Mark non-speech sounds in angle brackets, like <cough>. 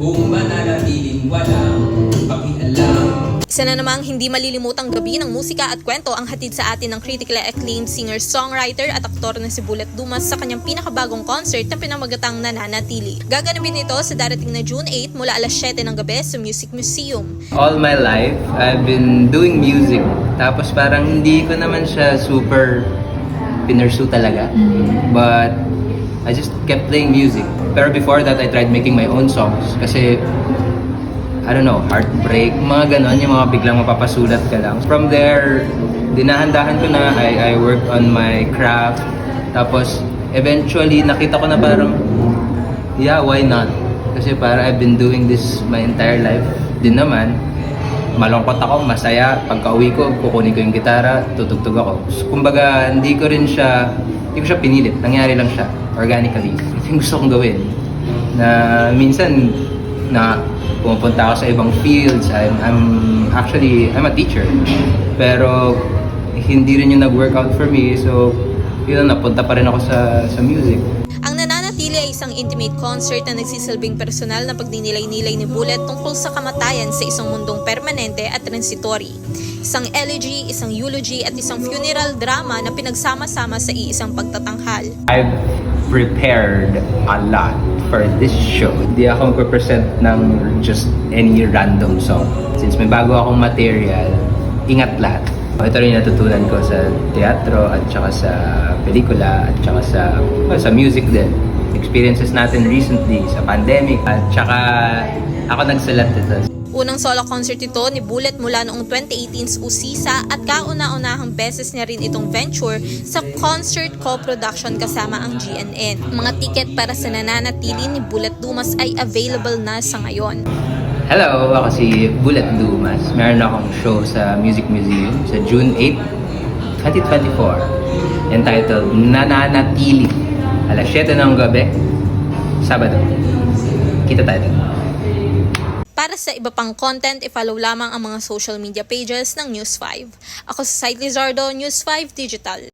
Kung mananatiling walang pakialam Isa na namang hindi malilimutang gabi ng musika at kwento ang hatid sa atin ng critically acclaimed singer-songwriter at aktor na si Bullet Dumas sa kanyang pinakabagong concert na pinamagatang Nananatili. Gaganapin ito sa darating na June 8 mula alas 7 ng gabi sa Music Museum. all my life, I've been doing music. Tapos parang hindi ko naman siya super pinursue talaga. But I just kept playing music. Pero before that, I tried making my own songs. Kasi, I don't know, heartbreak, mga ganon, yung mga biglang mapapasulat ka lang. From there, dinahandahan ko na, I, I worked on my craft. Tapos, eventually, nakita ko na parang, yeah, why not? Kasi para I've been doing this my entire life din naman. Malungkot ako, masaya. Pagka uwi ko, kukunin ko yung gitara, tutugtog ako. So, kumbaga, hindi ko rin siya, hindi ko siya pinilit. Nangyari lang siya, organically. Ito yung <laughs> gusto kong gawin. Na minsan, na pumupunta ako sa ibang fields. I'm, I'm actually, I'm a teacher. Pero, hindi rin yung nag-workout for me. So, yun, napunta pa rin ako sa, sa music. Isang intimate concert na nagsisilbing personal na pagdinilay-nilay ni Bullet tungkol sa kamatayan sa isang mundong permanente at transitory. Isang elegy, isang eulogy at isang funeral drama na pinagsama-sama sa iisang pagtatanghal. I've prepared a lot for this show. Hindi ako mag-present ng just any random song. Since may bago akong material, ingat lahat. Ito rin natutunan ko sa teatro at saka sa pelikula at saka sa, sa music din. Experiences natin recently sa pandemic at saka ako nagsulat ito. Unang solo concert ito ni Bullet mula noong 2018's Usisa at kauna-unahang beses niya rin itong venture sa concert co-production kasama ang GNN. Mga tiket para sa nananatili ni Bullet Dumas ay available na sa ngayon. Hello, ako si Bullet Dumas. Meron akong show sa Music Museum sa June 8, 2024. Entitled Nananatili. Alas 7 ng gabi, Sabado. Kita tayo doon. Para sa iba pang content, i-follow lamang ang mga social media pages ng News 5. Ako si Site Lizardo, News 5 Digital.